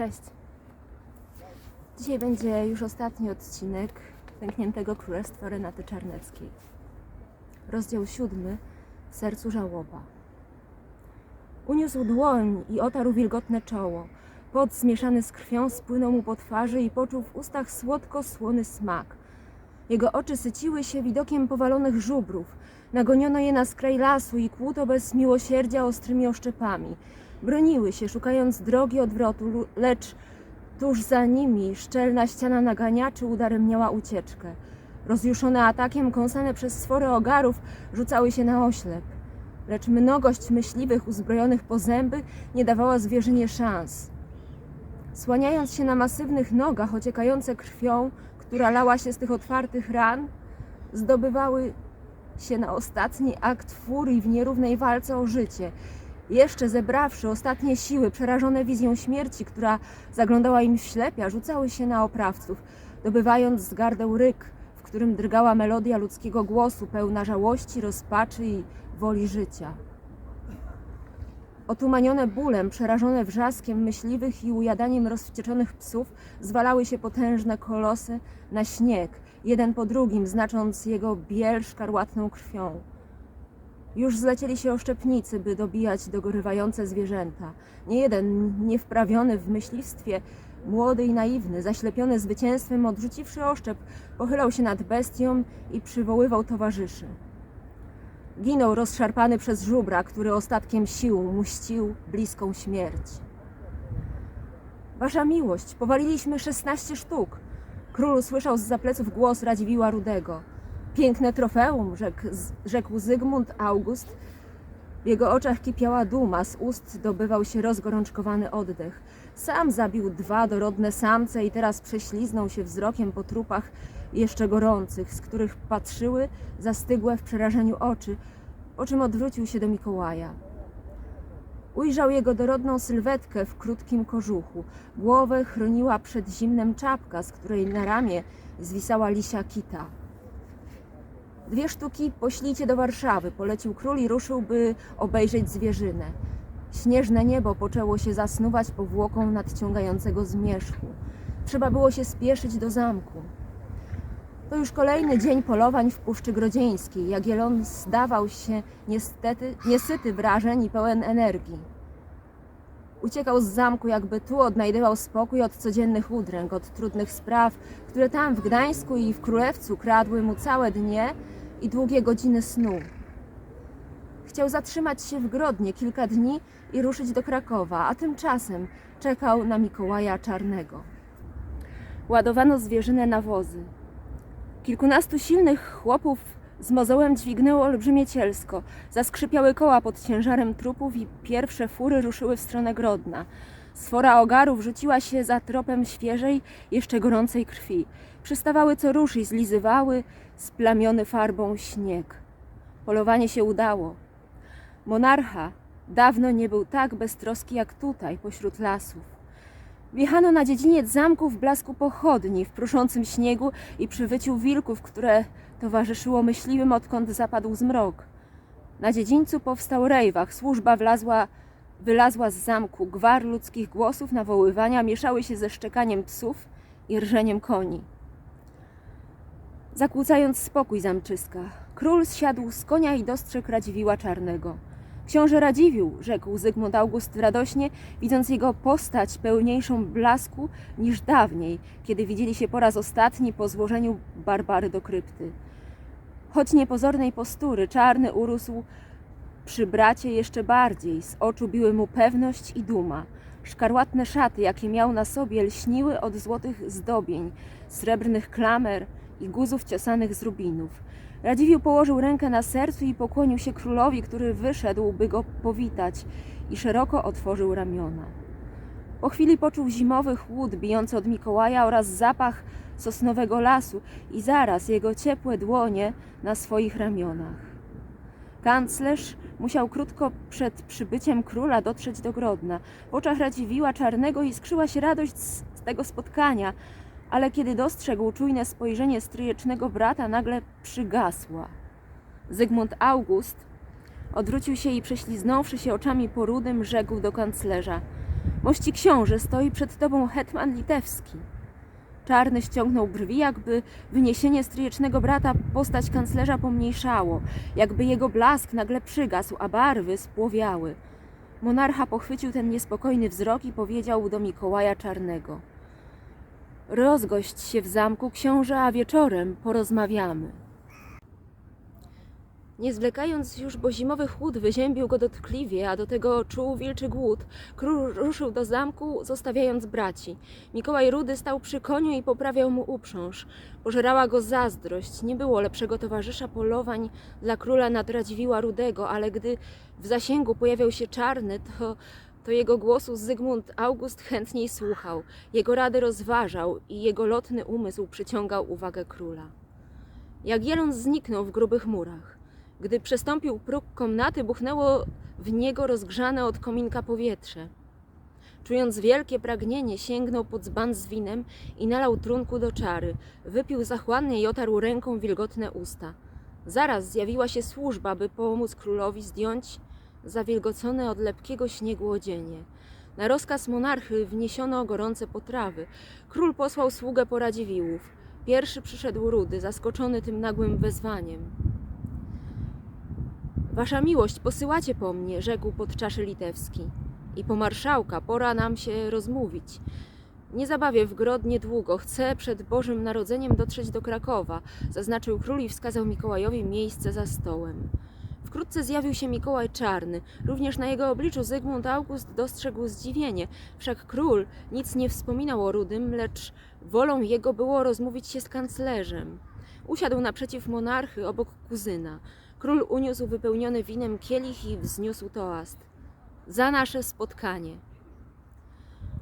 Cześć. Dzisiaj będzie już ostatni odcinek Pękniętego Królestwa Renaty Czarneckiej. Rozdział siódmy W sercu żałoba. Uniósł dłoń i otarł wilgotne czoło. Pot zmieszany z krwią spłynął mu po twarzy i poczuł w ustach słodko-słony smak. Jego oczy syciły się widokiem powalonych żubrów. Nagoniono je na skraj lasu i kłuto bez miłosierdzia ostrymi oszczepami. Broniły się, szukając drogi odwrotu, lecz tuż za nimi szczelna ściana naganiaczy udarem miała ucieczkę. Rozjuszone atakiem, kąsane przez sfory ogarów, rzucały się na oślep. Lecz mnogość myśliwych uzbrojonych po zęby nie dawała zwierzynie szans. Słaniając się na masywnych nogach ociekające krwią, która lała się z tych otwartych ran, zdobywały się na ostatni akt furii w nierównej walce o życie. Jeszcze zebrawszy ostatnie siły, przerażone wizją śmierci, która zaglądała im w ślepia, rzucały się na oprawców, dobywając z gardeł ryk, w którym drgała melodia ludzkiego głosu, pełna żałości, rozpaczy i woli życia. Otumanione bólem, przerażone wrzaskiem myśliwych i ujadaniem rozwścieczonych psów, zwalały się potężne kolosy na śnieg, jeden po drugim, znacząc jego biel szkarłatną krwią. Już zlecieli się oszczepnicy, by dobijać dogorywające zwierzęta. Niejeden, niewprawiony w myśliwstwie, młody i naiwny, zaślepiony zwycięstwem, odrzuciwszy oszczep, pochylał się nad bestią i przywoływał towarzyszy. Ginął rozszarpany przez żubra, który ostatkiem sił muścił bliską śmierć. Wasza miłość, powaliliśmy szesnaście sztuk. Król usłyszał z pleców głos Radziwiła Rudego. Piękne trofeum, rzekł, rzekł Zygmunt August. W jego oczach kipiała duma, z ust dobywał się rozgorączkowany oddech. Sam zabił dwa dorodne samce i teraz prześliznął się wzrokiem po trupach jeszcze gorących, z których patrzyły zastygłe w przerażeniu oczy, po czym odwrócił się do Mikołaja. Ujrzał jego dorodną sylwetkę w krótkim kożuchu. Głowę chroniła przed zimnem czapka, z której na ramię zwisała lisia kita. Dwie sztuki poślijcie do Warszawy, polecił król i ruszył, by obejrzeć zwierzynę. Śnieżne niebo poczęło się zasnuwać powłoką nadciągającego zmierzchu. Trzeba było się spieszyć do zamku. To już kolejny dzień polowań w Puszczy Grodzieńskiej. Jagiellon zdawał się niestety niesyty wrażeń i pełen energii. Uciekał z zamku, jakby tu odnajdywał spokój od codziennych udręk, od trudnych spraw, które tam w Gdańsku i w Królewcu kradły mu całe dnie i długie godziny snu. Chciał zatrzymać się w Grodnie kilka dni i ruszyć do Krakowa, a tymczasem czekał na Mikołaja Czarnego. Ładowano zwierzynę na wozy. Kilkunastu silnych chłopów z mozołem dźwignęło olbrzymie cielsko. Zaskrzypiały koła pod ciężarem trupów i pierwsze fury ruszyły w stronę Grodna. Sfora ogarów rzuciła się za tropem świeżej, jeszcze gorącej krwi. Przystawały co rusz i zlizywały splamiony farbą śnieg. Polowanie się udało. Monarcha dawno nie był tak beztroski jak tutaj, pośród lasów. Wjechano na dziedziniec zamku w blasku pochodni, w pruszącym śniegu i przy wyciu wilków, które towarzyszyło myśliwym, odkąd zapadł zmrok. Na dziedzińcu powstał rejwach, służba wlazła, wylazła z zamku, gwar ludzkich głosów, nawoływania mieszały się ze szczekaniem psów i rżeniem koni. Zakłócając spokój zamczyska, król zsiadł z konia i dostrzegł Radziwiła Czarnego. Książę Radziwił, rzekł Zygmunt August radośnie, widząc jego postać pełniejszą blasku niż dawniej, kiedy widzieli się po raz ostatni po złożeniu Barbary do krypty. Choć niepozornej postury, czarny urósł przy bracie jeszcze bardziej, z oczu biły mu pewność i duma. Szkarłatne szaty, jakie miał na sobie, lśniły od złotych zdobień, srebrnych klamer i guzów ciosanych z rubinów. Radziwił położył rękę na sercu i pokłonił się królowi, który wyszedł, by go powitać i szeroko otworzył ramiona. Po chwili poczuł zimowy chłód bijący od Mikołaja oraz zapach sosnowego lasu i zaraz jego ciepłe dłonie na swoich ramionach. Kanclerz musiał krótko przed przybyciem króla dotrzeć do Grodna. W oczach Radziwiła Czarnego iskrzyła się radość z tego spotkania, ale kiedy dostrzegł czujne spojrzenie stryjecznego brata, nagle przygasła. Zygmunt August odwrócił się i prześliznąwszy się oczami po rudym, rzekł do kanclerza: Mości książę, stoi przed tobą hetman litewski. Czarny ściągnął brwi, jakby wyniesienie stryjecznego brata postać kanclerza pomniejszało, jakby jego blask nagle przygasł, a barwy spłowiały. Monarcha pochwycił ten niespokojny wzrok i powiedział do Mikołaja Czarnego: Rozgość się w zamku, książę, a wieczorem porozmawiamy. Nie zwlekając już, bo zimowy chłód wyziębił go dotkliwie, a do tego czuł wilczy głód, król ruszył do zamku, zostawiając braci. Mikołaj Rudy stał przy koniu i poprawiał mu uprząż. Pożerała go zazdrość. Nie było lepszego towarzysza polowań dla króla nad Radziwiła Rudego, ale gdy w zasięgu pojawiał się czarny, to, to jego głosu Zygmunt August chętniej słuchał. Jego rady rozważał i jego lotny umysł przyciągał uwagę króla. Jagiellon zniknął w grubych murach. Gdy przestąpił próg komnaty, buchnęło w niego rozgrzane od kominka powietrze. Czując wielkie pragnienie, sięgnął pod dzban z winem i nalał trunku do czary. Wypił zachłannie i otarł ręką wilgotne usta. Zaraz zjawiła się służba, by pomóc królowi zdjąć zawilgocone od lepkiego śniegu odzienie. Na rozkaz monarchy wniesiono gorące potrawy. Król posłał sługę po Radziwiłłów. Pierwszy przyszedł Rudy, zaskoczony tym nagłym wezwaniem. Wasza miłość, posyłacie po mnie, rzekł podczaszy litewski. I po marszałka, pora nam się rozmówić. Nie zabawię w Grodnie długo, chcę przed Bożym Narodzeniem dotrzeć do Krakowa, zaznaczył król i wskazał Mikołajowi miejsce za stołem. Wkrótce zjawił się Mikołaj Czarny. Również na jego obliczu Zygmunt August dostrzegł zdziwienie. Wszak król nic nie wspominał o Rudym, lecz wolą jego było rozmówić się z kanclerzem. Usiadł naprzeciw monarchy obok kuzyna. Król uniósł wypełniony winem kielich i wzniósł toast. Za nasze spotkanie.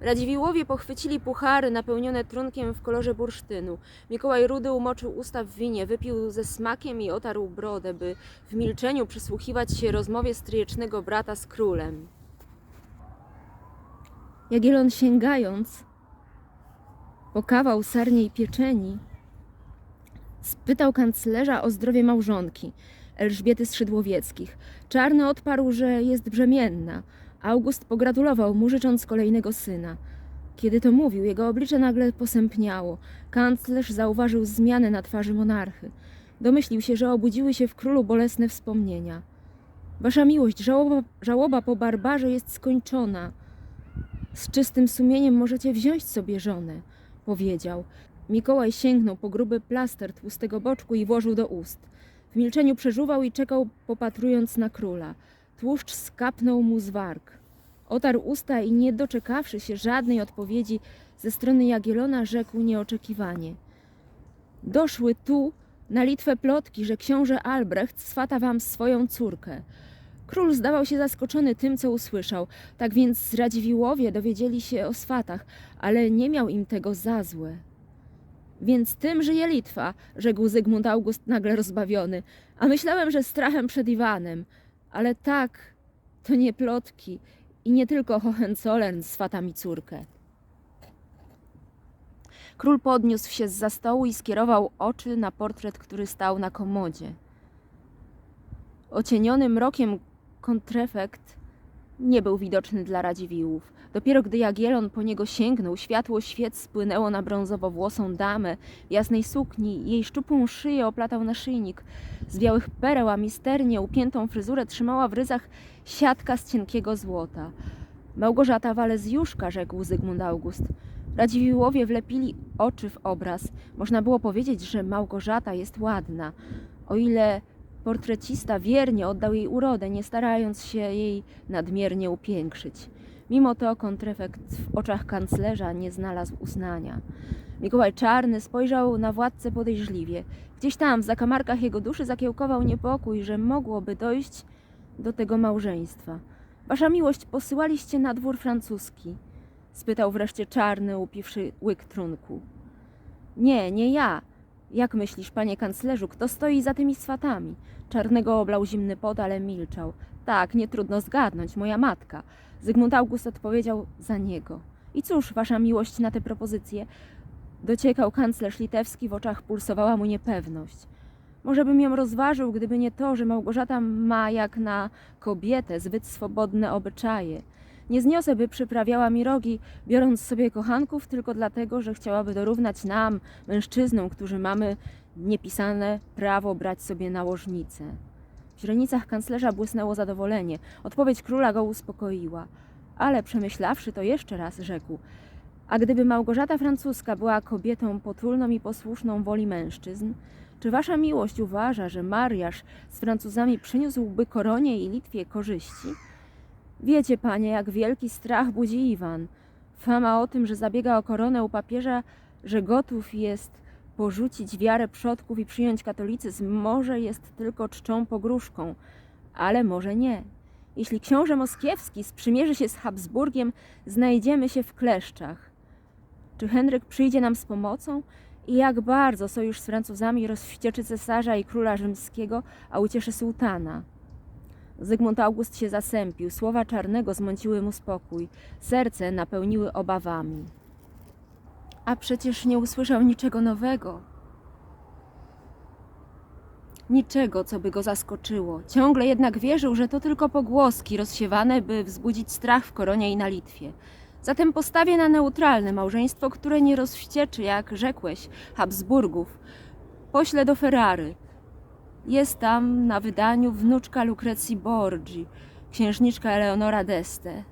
Radziwiłłowie pochwycili puchary napełnione trunkiem w kolorze bursztynu. Mikołaj Rudy umoczył usta w winie, wypił ze smakiem i otarł brodę, by w milczeniu przysłuchiwać się rozmowie stryjecznego brata z królem. Jagielon sięgając po kawał sarniej pieczeni, spytał kanclerza o zdrowie małżonki, Elżbiety Skrzydłowieckich. Czarny odparł, że jest brzemienna. August pogratulował mu, życząc kolejnego syna. Kiedy to mówił, jego oblicze nagle posępniało. Kanclerz zauważył zmianę na twarzy monarchy. Domyślił się, że obudziły się w królu bolesne wspomnienia. Wasza miłość, żałoba, żałoba po barbarze jest skończona. Z czystym sumieniem możecie wziąć sobie żonę, powiedział. Mikołaj sięgnął po gruby plaster tłustego boczku i włożył do ust. W milczeniu przeżuwał i czekał, popatrując na króla. Tłuszcz skapnął mu z warg. Otarł usta i nie doczekawszy się żadnej odpowiedzi ze strony Jagielona, rzekł nieoczekiwanie. Doszły tu na Litwę plotki, że książę Albrecht swata wam swoją córkę. Król zdawał się zaskoczony tym, co usłyszał. Tak więc Radziwiłłowie dowiedzieli się o swatach, ale nie miał im tego za złe. Więc tym żyje Litwa, rzekł Zygmunt August nagle rozbawiony. A myślałem, że strachem przed Iwanem. Ale tak, to nie plotki i nie tylko Hohenzollern swata mi córkę. Król podniósł się z za stołu i skierował oczy na portret, który stał na komodzie. Ocieniony mrokiem kontrefekt nie był widoczny dla Radziwiłłów. Dopiero gdy Jagielon po niego sięgnął, światło świec spłynęło na brązowo-włosą damę w jasnej sukni. Jej szczupłą szyję oplatał naszyjnik z białych pereł, a misternie upiętą fryzurę trzymała w ryzach siatka z cienkiego złota. Małgorzata Walezjuszka, rzekł Zygmunt August. Radziwiłłowie wlepili oczy w obraz. Można było powiedzieć, że Małgorzata jest ładna. O ile portrecista wiernie oddał jej urodę, nie starając się jej nadmiernie upiększyć. Mimo to kontrefekt w oczach kanclerza nie znalazł uznania. Mikołaj Czarny spojrzał na władcę podejrzliwie. Gdzieś tam, w zakamarkach jego duszy zakiełkował niepokój, że mogłoby dojść do tego małżeństwa. Wasza miłość posyłaliście na dwór francuski? spytał wreszcie Czarny, upiwszy łyk trunku. Nie, nie ja. Jak myślisz, panie kanclerzu, kto stoi za tymi swatami? Czarnego oblał zimny pot, ale milczał. Tak, nie trudno zgadnąć, moja matka. Zygmunt August odpowiedział za niego. I cóż, wasza miłość na te propozycje? Dociekał kanclerz litewski, w oczach pulsowała mu niepewność. Może bym ją rozważył, gdyby nie to, że Małgorzata ma jak na kobietę zbyt swobodne obyczaje. Nie zniosę, by przyprawiała mi rogi, biorąc sobie kochanków tylko dlatego, że chciałaby dorównać nam, mężczyznom, którzy mamy niepisane prawo brać sobie nałożnicę. W źrenicach kanclerza błysnęło zadowolenie. Odpowiedź króla go uspokoiła. Ale przemyślawszy to jeszcze raz, rzekł: A gdyby Małgorzata Francuska była kobietą potulną i posłuszną woli mężczyzn, czy wasza miłość uważa, że mariaż z Francuzami przyniósłby koronie i Litwie korzyści? Wiecie, panie, jak wielki strach budzi Iwan. Fama o tym, że zabiega o koronę u papieża, że gotów jest porzucić wiarę przodków i przyjąć katolicyzm, może jest tylko czczą pogróżką, ale może nie. Jeśli książę moskiewski sprzymierzy się z Habsburgiem, znajdziemy się w kleszczach. Czy Henryk przyjdzie nam z pomocą? I jak bardzo sojusz z Francuzami rozwścieczy cesarza i króla rzymskiego, a ucieszy sułtana? Zygmunt August się zasępił, słowa czarnego zmąciły mu spokój, serce napełniły obawami. A przecież nie usłyszał niczego nowego. Niczego, co by go zaskoczyło. Ciągle jednak wierzył, że to tylko pogłoski rozsiewane, by wzbudzić strach w koronie i na Litwie. Zatem postawię na neutralne małżeństwo, które nie rozwścieczy, jak rzekłeś, Habsburgów. Poślę do Ferrary. Jest tam na wydaniu wnuczka Lucrecji Borgi, księżniczka Eleonora d'Este,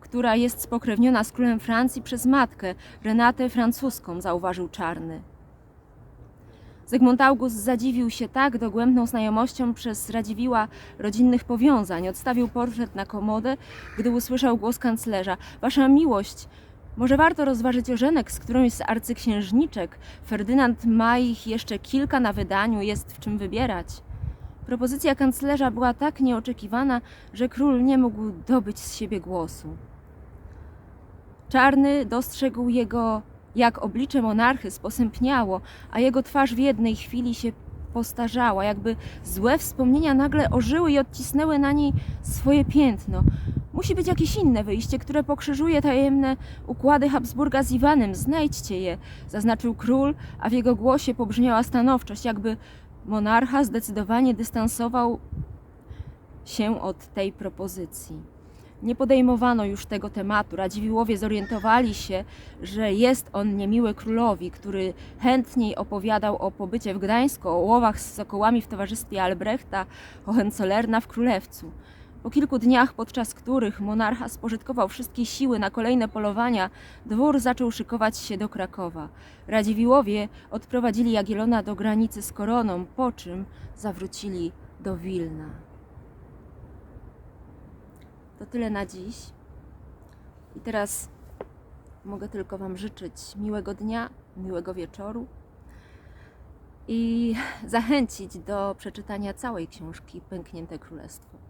która jest spokrewniona z królem Francji przez matkę, Renatę Francuską, zauważył Czarny. Zygmunt August zadziwił się tak dogłębną znajomością przez Radziwiła rodzinnych powiązań. Odstawił portret na komodę, gdy usłyszał głos kanclerza. Wasza miłość, może warto rozważyć ożenek z którąś z arcyksiężniczek. Ferdynand ma ich jeszcze kilka na wydaniu, jest w czym wybierać. Propozycja kanclerza była tak nieoczekiwana, że król nie mógł dobyć z siebie głosu. Czarny dostrzegł jego, jak oblicze monarchy sposępniało, a jego twarz w jednej chwili się postarzała, jakby złe wspomnienia nagle ożyły i odcisnęły na niej swoje piętno. Musi być jakieś inne wyjście, które pokrzyżuje tajemne układy Habsburga z Iwanem. Znajdźcie je, zaznaczył król, a w jego głosie pobrzmiała stanowczość, jakby monarcha zdecydowanie dystansował się od tej propozycji. Nie podejmowano już tego tematu. Radziwiłowie zorientowali się, że jest on niemiły królowi, który chętniej opowiadał o pobycie w Gdańsku, o łowach z sokołami w towarzystwie Albrechta, Hohenzollerna w Królewcu. Po kilku dniach, podczas których monarcha spożytkował wszystkie siły na kolejne polowania, dwór zaczął szykować się do Krakowa. Radziwiłowie odprowadzili Jagielona do granicy z koroną, po czym zawrócili do Wilna. To tyle na dziś. I teraz mogę tylko Wam życzyć miłego dnia, miłego wieczoru i zachęcić do przeczytania całej książki Pęknięte Królestwo.